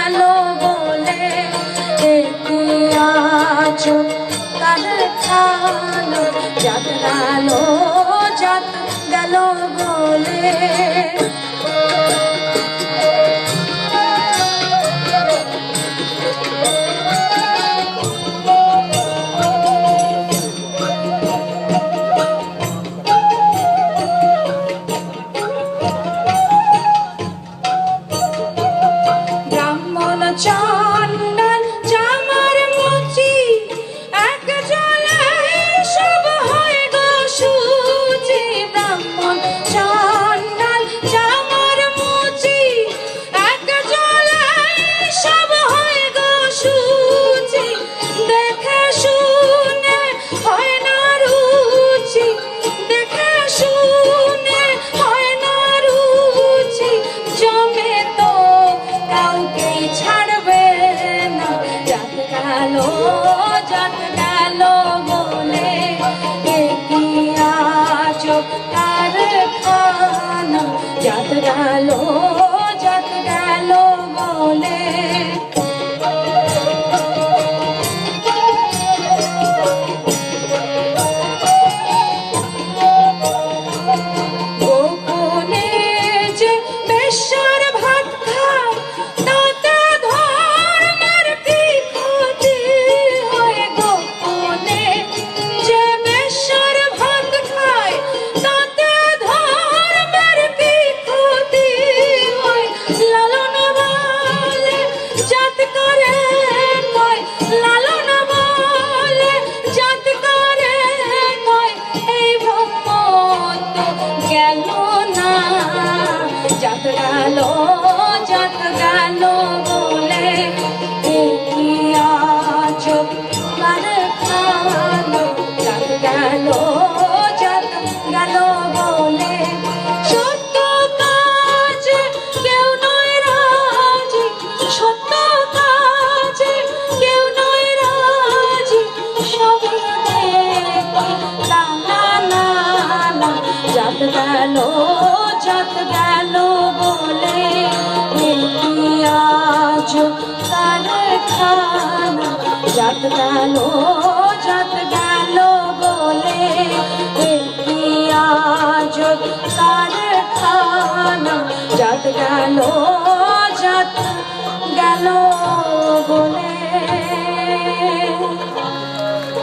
গেল বলে আছো? কাদের খালো জাত গালো জাত গেল বলে। John. জাত গেল যাত গেল যাত গেল বলে চোখ যাত গেল যাত গেল বলে সত্য কাজ কেউ নয় রাজি। সত্য কাজ কেউ নয় রাজি। সব যাত গেল যাত গেল जो कान खान जात गालो जात गालो बोले किया जो कान खान जात गालो जात गालो बोले